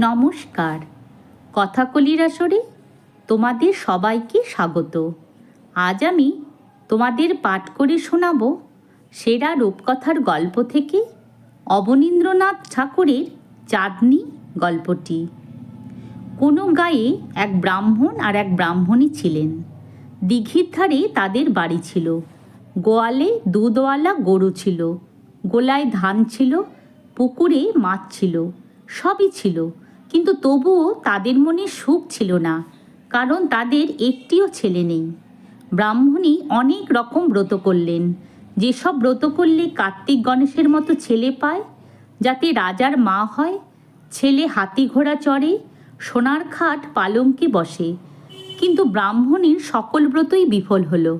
নমস্কার। কথাকলির আসরে তোমাদের সবাইকে স্বাগত। আজ আমি তোমাদের পাঠ করে শোনাব সেরা রূপকথার গল্প থেকে অবনীন্দ্রনাথ ঠাকুরের চাঁদনি গল্পটি। কোনো গায়ে এক ব্রাহ্মণ আর এক ব্রাহ্মণী ছিলেন। দিঘির ধারে তাদের বাড়ি ছিল। গোয়ালে দুধওয়ালা গরু ছিল। গোলায় ধান ছিল। পুকুরে মাছ ছিল। সবই ছিল। কিন্তু তবুও তাদের মনে সুখ ছিল না, কারণ তাদের একটিও ছেলে নেই। ব্রাহ্মণী অনেক রকম ব্রত করলেন। যেসব ব্রত করলে কার্তিক গণেশের মতো ছেলে পায়, যাতে রাজার মা হয়, ছেলে হাতি ঘোড়া চড়ে, সোনার খাট পালঙ্কে বসে। কিন্তু ব্রাহ্মণীর সকল ব্রতই বিফল হলো।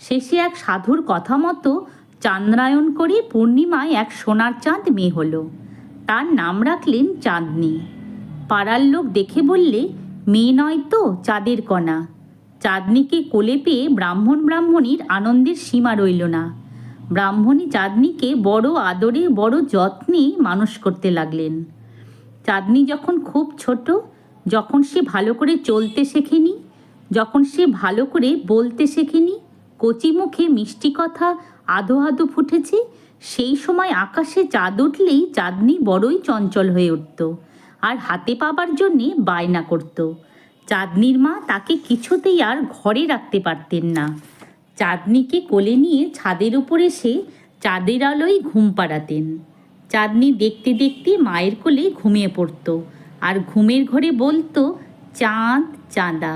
শেষে এক সাধুর কথা মতো চান্দ্রায়ণ করে পূর্ণিমায় এক সোনার চাঁদ মেয়ে হলো। তার নাম রাখলেন চাঁদনি। পাড়ার লোক দেখে বললে, মেয়ে নয় তো, চাঁদের কণা। চাঁদনিকে কোলে পেয়ে ব্রাহ্মণ ব্রাহ্মণীর আনন্দের সীমা রইল না। ব্রাহ্মণী চাঁদনিকে বড় আদরে, বড় যত্নে মানুষ করতে লাগলেন। চাঁদনি যখন খুব ছোট, যখন সে ভালো করে চলতে শেখেনি, যখন সে ভালো করে বলতে শেখেনি, কচি মুখে মিষ্টি কথা আধো আধো ফুটেছে, সেই সময় আকাশে চাঁদ উঠলেই চাঁদনি বড়ই চঞ্চল হয়ে উঠত। আর হাতে পাবার জন্যে বায়না করত। চাঁদনির মা তাকে কিছুতেই আর ঘরে রাখতে পারতেন না। চাঁদনিকে কোলে নিয়ে ছাদের উপর এসে চাঁদের আলোয় ঘুম পাড়াতেন। চাঁদনি দেখতে দেখতে মায়ের কোলে ঘুমিয়ে পড়তো আর ঘুমের ঘরে বলতো, চাঁদ চাঁদা।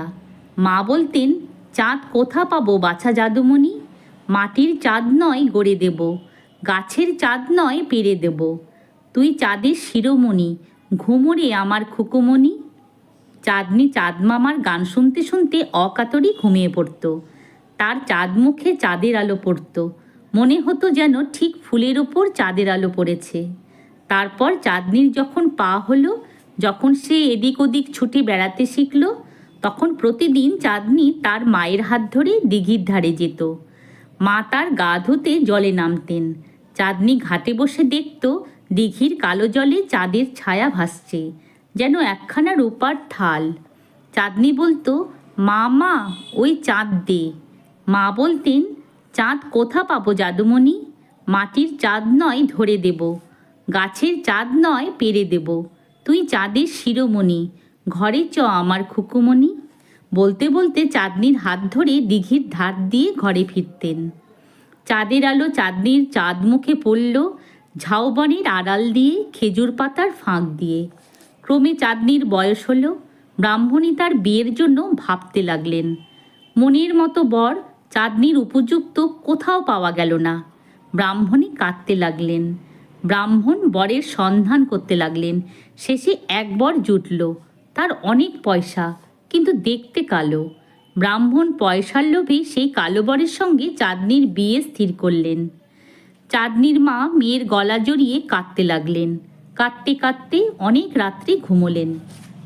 মা বলতেন, চাঁদ কোথা পাবো বাছা জাদুমণি? মাটির চাঁদ নয় গড়ে দেব, গাছের চাঁদ নয় পেরে দেব। তুই চাঁদের শিরোমণি ঘুমোরে আমার খুকুমণি। চাঁদনি চাঁদ মামার গান শুনতে শুনতে অকাতরই ঘুমিয়ে পড়তো। তার চাঁদ মুখে চাঁদের আলো পড়তো। মনে হতো যেন ঠিক ফুলের ওপর চাঁদের আলো পড়েছে। তারপর চাঁদনির যখন পা হলো, যখন সে এদিক ওদিক ছুটে বেড়াতে শিখলো, তখন প্রতিদিন চাঁদনি তার মায়ের হাত ধরে দিঘির ধারে যেত। মা তার গা ধুতে জলে নামতেন। চাঁদনি ঘাটে বসে দেখত দিঘির কালো জলে চাঁদের ছায়া ভাসছে, যেন একখানা রূপার থাল। চাঁদনি বলতো, মা মা, ওই চাঁদ দে। মা বলতেন, চাঁদ কোথা পাবো জাদুমণি? মাটির চাঁদ নয় ধরে দেব, গাছের চাঁদ নয় পেরে দেব। তুই চাঁদের শিরোমণি, ঘরে চ আমার খুকুমণি। বলতে বলতে চাঁদনির হাত ধরে দিঘির ধার দিয়ে ঘরে ফিরতেন। চাঁদের আলো চাঁদনির চাঁদ মুখে পড়ল ঝাউবনের আড়াল দিয়ে খেজুর পাতার ফাঁক দিয়ে। ক্রমে চাঁদনির বয়স হলো ব্রাহ্মণী তার বিয়ের জন্য ভাবতে লাগলেন। মনের মতো বর চাঁদনির উপযুক্ত কোথাও পাওয়া গেল না। ব্রাহ্মণী কাঁদতে লাগলেন। ব্রাহ্মণ বরের সন্ধান করতে লাগলেন। শেষে এক বর জুটল, তার অনেক পয়সা, কিন্তু দেখতে কালো। ব্রাহ্মণ পয়সার লোভে সেই কালো বরের সঙ্গে চাঁদনির বিয়ে স্থির করলেন। চাঁদনির মা মেয়ের গলা জড়িয়ে কাঁদতে লাগলেন। কাঁদতে কাঁদতে অনেক রাত্রে ঘুমোলেন।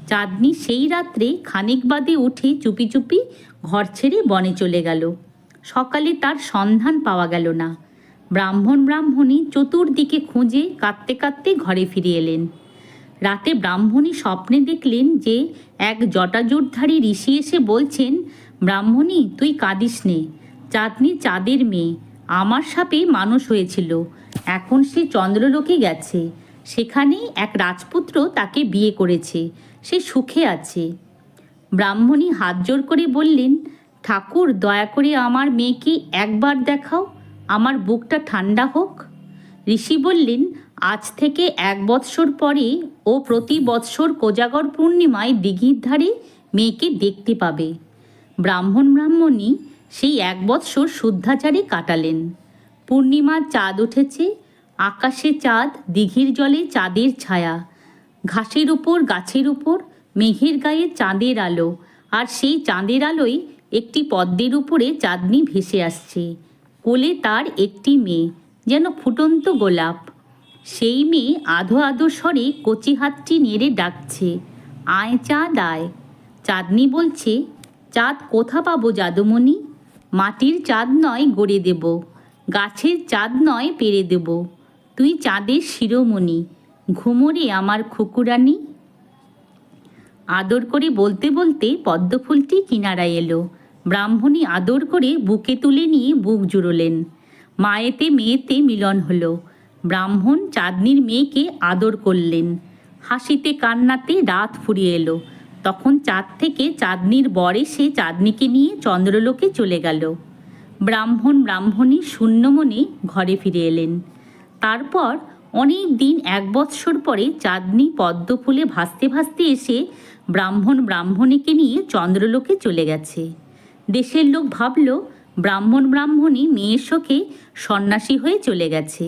চাঁদনি সেই রাত্রে খানিক বাদে উঠে চুপি চুপি ঘর ছেড়ে বনে চলে গেল। সকালে তার সন্ধান পাওয়া গেল না। ব্রাহ্মণ ব্রাহ্মণী চতুর্দিকে খুঁজে কাঁদতে কাঁদতে ঘরে ফিরে এলেন। রাতে ব্রাহ্মণী স্বপ্নে দেখলেন যে এক জটাজোটধারী ঋষি এসে বলছেন, ব্রাহ্মণী, তুই কাঁদিস নে। চাঁদনি চাঁদের মেয়ে। আমার সাপে মানুষ হয়েছিল। এখন সে চন্দ্রলোকে গেছে। সেখানে এক রাজপুত্র তাকে বিয়ে করেছে। সে সুখে আছে। ব্রাহ্মণী হাত জোর করে বললেন, ঠাকুর, দয়া করে আমার মেয়েকে একবার দেখাও। আমার বুকটা ঠান্ডা হোক। ঋষি বললেন, আজ থেকে এক বৎসর পরে ও প্রতি বৎসর কোজাগর পূর্ণিমায় দিঘির ধারে মেয়েকে দেখতে পাবে। ব্রাহ্মণ, ব্রাহ্মণী সেই এক বৎসর শুদ্ধাচারে কাটালেন। পূর্ণিমার চাঁদ উঠেছে, আকাশে চাঁদ, দিঘির জলে চাঁদের ছায়া। ঘাসের উপর, গাছের উপর, মেঘের গায়ে চাঁদের আলো। আর সেই চাঁদের আলোয় একটি পদ্মের উপরে চাঁদনি ভেসে আসছে। কোলে তার একটি মেয়ে, যেন ফুটন্ত গোলাপ। সেই মেয়ে আধো আধো স্বরে কচি হাতটি নেড়ে ডাকছে, আয় চাঁদ, আয়। চাঁদনি বলছে, চাঁদ কোথা পাবো, জাদুমণি? মাটির চাঁদ নয় গড়ে দেব, গাছের চাঁদ নয় পেরে দেব। তুই চাঁদের শিরোমণি, ঘুমোরে আমার খুকুরানি। আদর করে বলতে বলতে পদ্মফুলটি কিনারায় এলো। ব্রাহ্মণী আদর করে বুকে তুলে নিয়ে বুক জুড়লেন। মায়েতে মেয়েতে মিলন হলো। ব্রাহ্মণ চাঁদনির মেয়েকে আদর করলেন। হাসিতে কান্নাতে রাত ফুরিয়ে এলো। তখন চাঁদ থেকে চাঁদনির বর এসে চাঁদনিকে নিয়ে চন্দ্রলোকে চলে গেল। ব্রাহ্মণ ব্রাহ্মণী শূন্য মনে ঘরে ফিরে এলেন। তারপর অনেক দিন এক বৎসর পরে চাঁদনি পদ্ম ফুলে ভাসতে ভাসতে এসে ব্রাহ্মণ ব্রাহ্মণীকে নিয়ে চন্দ্রলোকে চলে গেছে। দেশের লোক ভাবল, ব্রাহ্মণ ব্রাহ্মণী মেয়ের শোকে সন্ন্যাসী হয়ে চলে গেছে।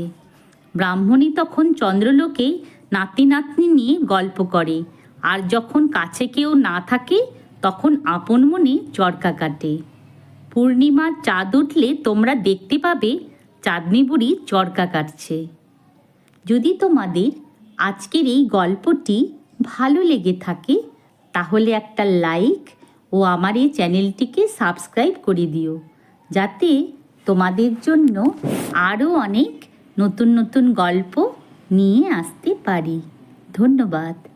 ব্রাহ্মণী তখন চন্দ্রলোকে নাতি নাতনি নিয়ে গল্প করে। আর যখন কাছে কেউ না থাকে, তখন আপন মনে চরকা কাটে। পূর্ণিমার চাঁদ উঠলে তোমরা দেখতে পাবে, চাঁদনি বুড়ি চরকা কাটছে। যদি তোমাদের আজকের এই গল্পটি ভালো লেগে থাকে, তাহলে একটা লাইক ও আমার এই চ্যানেলটিকে সাবস্ক্রাইব করে দিও। যাতে তোমাদের জন্য আরও অনেক নতুন নতুন গল্প নিয়ে আসতে পারি। ধন্যবাদ।